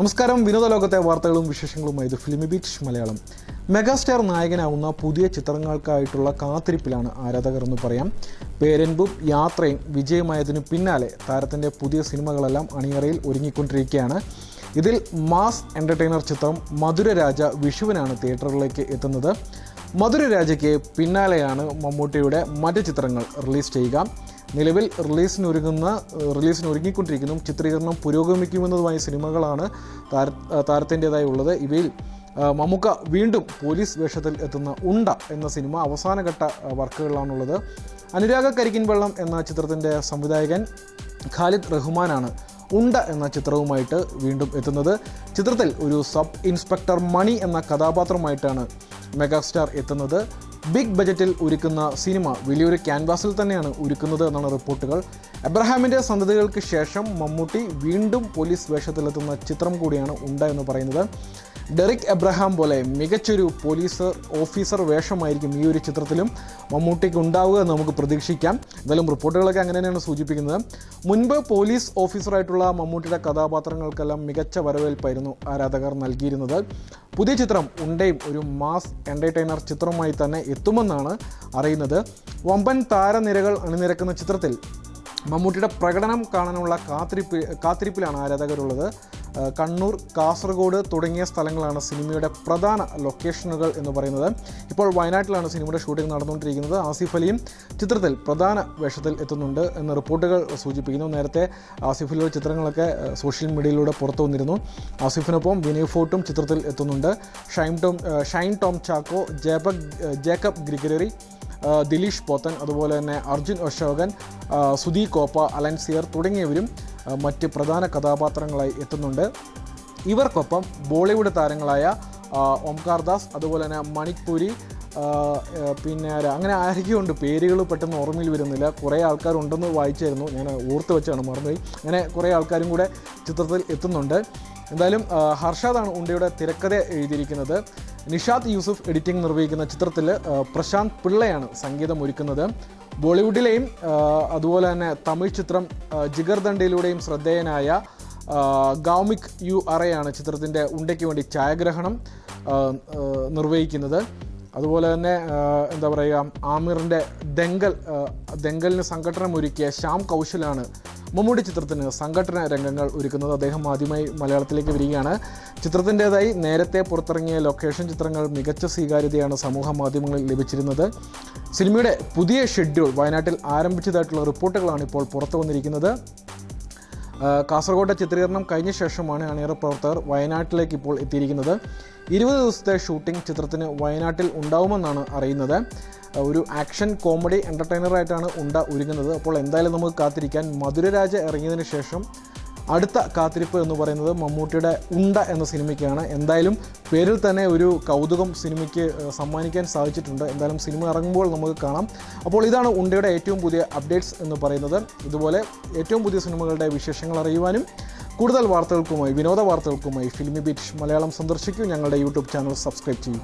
നമസ്കാരം. വിനോദലോകത്തെ വാർത്തകളും വിശേഷങ്ങളുമായി ഇത് ഫിലിമി ബീച്ച് മലയാളം. മെഗാസ്റ്റാർ നായകനാവുന്ന പുതിയ ചിത്രങ്ങൾക്കായിട്ടുള്ള കാത്തിരിപ്പിലാണ് ആരാധകർ എന്ന് പറയാം. പേരൻപും യാത്രയും വിജയമായതിനു പിന്നാലെ താരത്തിന്റെ പുതിയ സിനിമകളെല്ലാം അണിയറയിൽ ഒരുങ്ങിക്കൊണ്ടിരിക്കുകയാണ്. ഇതിൽ മാസ് എന്റർടൈനർ ചിത്രം മധുരരാജ വിഷുവിനാണ് തിയേറ്ററിലേക്ക് എത്തുന്നത്. മധുരരാജയ്ക്ക് പിന്നാലെയാണ് മമ്മൂട്ടിയുടെ മറ്റ് ചിത്രങ്ങൾ റിലീസ് ചെയ്യുക. നിലവിൽ റിലീസിനൊരുങ്ങുന്ന റിലീസിന് ഒരുങ്ങിക്കൊണ്ടിരിക്കുന്നു ചിത്രീകരണം പുരോഗമിക്കുമെന്നതുമായ സിനിമകളാണ് താര താരത്തിന്റെതായി ഉള്ളത് ഇവയിൽ മമ്മുക്ക വീണ്ടും പോലീസ് വേഷത്തിൽ എത്തുന്ന ഉണ്ട എന്ന സിനിമ അവസാനഘട്ട വർക്കുകളിലാണുള്ളത്. അനുരാഗ കരിക്കിൻ വെള്ളം എന്ന ചിത്രത്തിന്റെ സംവിധായകൻ ഖാലിദ് റഹ്മാനാണ് ഉണ്ട എന്ന ചിത്രവുമായിട്ട് വീണ്ടും എത്തുന്നത്. ചിത്രത്തിൽ ഒരു സബ് ഇൻസ്പെക്ടർ മണി എന്ന കഥാപാത്രമായിട്ടാണ് മെഗാസ്റ്റാർ എത്തുന്നത്. ബിഗ് ബജറ്റിൽ ഒരുക്കുന്ന സിനിമ വലിയൊരു ക്യാൻവാസിൽ തന്നെയാണ് ഒരുക്കുന്നത് എന്നാണ് റിപ്പോർട്ടുകൾ. എബ്രഹാമിന്റെ സന്തതികൾക്ക് ശേഷം മമ്മൂട്ടി വീണ്ടും പോലീസ് വേഷത്തിലെത്തുന്ന ചിത്രം കൂടിയാണ് ഉണ്ടെന്ന് പറയുന്നത്. ഡെറിക് എബ്രഹാം പോലെ മികച്ചൊരു പോലീസ് ഓഫീസർ വേഷമായിരിക്കും ഈ ഒരു ചിത്രത്തിലും മമ്മൂട്ടിക്ക് ഉണ്ടാവുക എന്ന് നമുക്ക് പ്രതീക്ഷിക്കാം. എന്തായാലും റിപ്പോർട്ടുകളൊക്കെ അങ്ങനെ തന്നെയാണ് സൂചിപ്പിക്കുന്നത്. മുൻപ് പോലീസ് ഓഫീസറായിട്ടുള്ള മമ്മൂട്ടിയുടെ കഥാപാത്രങ്ങൾക്കെല്ലാം മികച്ച വരവേൽപ്പായിരുന്നു ആരാധകർ നൽകിയിരുന്നത്. പുതിയ ചിത്രം ഉണ്ടയും ഒരു മാസ് എന്റർടൈനർ ചിത്രമായി തന്നെ എത്തുമെന്നാണ് അറിയുന്നത്. വമ്പൻ താരനിരകൾ അണിനിരക്കുന്ന ചിത്രത്തിൽ മമ്മൂട്ടിയുടെ പ്രകടനം കാണാനുള്ള കാത്തിരിപ്പ് കാത്തിരിപ്പിലാണ് ആരാധകരുള്ളത് കണ്ണൂർ കാസർഗോഡ് തുടങ്ങിയ സ്ഥലങ്ങളാണ് സിനിമയുടെ പ്രധാന ലൊക്കേഷനുകൾ എന്ന് പറയുന്നത്. ഇപ്പോൾ വയനാട്ടിലാണ് സിനിമയുടെ ഷൂട്ടിംഗ് നടന്നുകൊണ്ടിരിക്കുന്നത്. ആസിഫ് അലിയും ചിത്രത്തിൽ പ്രധാന വേഷത്തിൽ എത്തുന്നുണ്ട് എന്ന് റിപ്പോർട്ടുകൾ സൂചിപ്പിക്കുന്നു. നേരത്തെ ആസിഫ് അലിയുടെ ചിത്രങ്ങളൊക്കെ സോഷ്യൽ മീഡിയയിലൂടെ പുറത്തു വന്നിരുന്നു. ആസിഫിനൊപ്പം വിനയ് ഫോർട്ടും ചിത്രത്തിൽ എത്തുന്നുണ്ട്. Shine Tom Shine Tom Chacko ജേബക് Jacob Gregory Dileesh Pothan അതുപോലെ തന്നെ അർജുൻ അശോകൻ സുധീ കോപ്പ അലൻസിയർ തുടങ്ങിയവരും മറ്റ് പ്രധാന കഥാപാത്രങ്ങളായി എത്തുന്നുണ്ട്. ഇവർക്കൊപ്പം ബോളിവുഡ് താരങ്ങളായ ഓംകാർ ദാസ് അതുപോലെ തന്നെ മണിക് പുരി ആ, ആ, പിന്നെ? അങ്ങനെ ആരൊക്കെയുണ്ട്? പേരുകൾ പെട്ടെന്ന് ഓർമ്മയിൽ വരുന്നില്ല. കുറേ ആൾക്കാരുണ്ടെന്ന് വായിച്ചായിരുന്നു. ഞാൻ ഓർത്ത് വെച്ചാണ് മറന്നുപോയി. അങ്ങനെ കുറേ ആൾക്കാരും കൂടെ ചിത്രത്തിൽ എത്തുന്നുണ്ട്. എന്തായാലും ഹർഷാദാണ് ഉണ്ടയുടെ തിരക്കഥ എഴുതിയിരിക്കുന്നത്. നിഷാദ് യൂസുഫ് എഡിറ്റിംഗ് നിർവഹിക്കുന്ന ചിത്രത്തിൽ പ്രശാന്ത് പിള്ളയാണ് സംഗീതം ഒരുക്കുന്നത്. ബോളിവുഡിലെയും അതുപോലെ തന്നെ തമിഴ് ചിത്രം ജിഗർദണ്ഡയിലൂടെയും ജിഗർ ദണ്ഡയിലൂടെയും ശ്രദ്ധേയനായ ഗാമിക് യു അറയാണ് ചിത്രത്തിന്റെ ഉണ്ടയ്ക്ക് വേണ്ടി ഛായാഗ്രഹണം നിർവഹിക്കുന്നത്. അതുപോലെ തന്നെ എന്താ പറയുക ആമിറിന്റെ ദെങ്കൽ ദെങ്കലിന് സംഘടനമൊരുക്കിയ ശ്യാം കൗശലാണ് മമ്മൂട്ടി ചിത്രത്തിന് സംഘടന രംഗങ്ങൾ ഒരുക്കുന്നത് അദ്ദേഹം ആദ്യമായി മലയാളത്തിലേക്ക് വരികയാണ്. ചിത്രത്തിന്റെതായി നേരത്തെ പുറത്തിറങ്ങിയ ലൊക്കേഷൻ ചിത്രങ്ങൾ മികച്ച സ്വീകാര്യതയാണ് സമൂഹ മാധ്യമങ്ങളിൽ ലഭിച്ചിരുന്നത്. സിനിമയുടെ പുതിയ ഷെഡ്യൂൾ വയനാട്ടിൽ ആരംഭിച്ചതായിട്ടുള്ള റിപ്പോർട്ടുകളാണ് ഇപ്പോൾ പുറത്തു വന്നിരിക്കുന്നത് കാസർഗോഡ് ചിത്രീകരണം കഴിഞ്ഞ ശേഷമാണ് അണിയറ പ്രവർത്തകർ വയനാട്ടിലേക്ക് ഇപ്പോൾ എത്തിയിരിക്കുന്നത്. ഇരുപത് ദിവസത്തെ ഷൂട്ടിംഗ് ചിത്രത്തിന് വയനാട്ടിൽ ഉണ്ടാവുമെന്നാണ് അറിയുന്നത്. ഒരു ആക്ഷൻ കോമഡി എന്റർടൈനറായിട്ടാണ് ഉണ്ട ഒരുങ്ങുന്നത്. അപ്പോൾ എന്തായാലും നമുക്ക് കാത്തിരിക്കാൻ മധുരരാജ ഇറങ്ങിയതിന് ശേഷം അടുത്ത കാത്തിരിപ്പ് എന്ന് പറയുന്നത് മമ്മൂട്ടിയുടെ ഉണ്ട എന്ന സിനിമയ്ക്കാണ്. എന്തായാലും പേരിൽ തന്നെ ഒരു കൗതുകം സിനിമയ്ക്ക് സമ്മാനിക്കാൻ സാധിച്ചിട്ടുണ്ട്. എന്തായാലും സിനിമ ഇറങ്ങുമ്പോൾ നമുക്ക് കാണാം. അപ്പോൾ ഇതാണ് ഉണ്ടയുടെ ഏറ്റവും പുതിയ അപ്ഡേറ്റ്സ് എന്ന് പറയുന്നത്. ഇതുപോലെ ഏറ്റവും പുതിയ സിനിമകളുടെ വിശേഷങ്ങൾ അറിയുവാനും കൂടുതൽ വാർത്തകൾക്കുമായി വിനോദ വാർത്തകൾക്കുമായി ഫിലിമി ബീറ്റ് മലയാളം സന്ദർശിക്കൂ. ഞങ്ങളുടെ യൂട്യൂബ് ചാനൽ സബ്സ്ക്രൈബ് ചെയ്യൂ.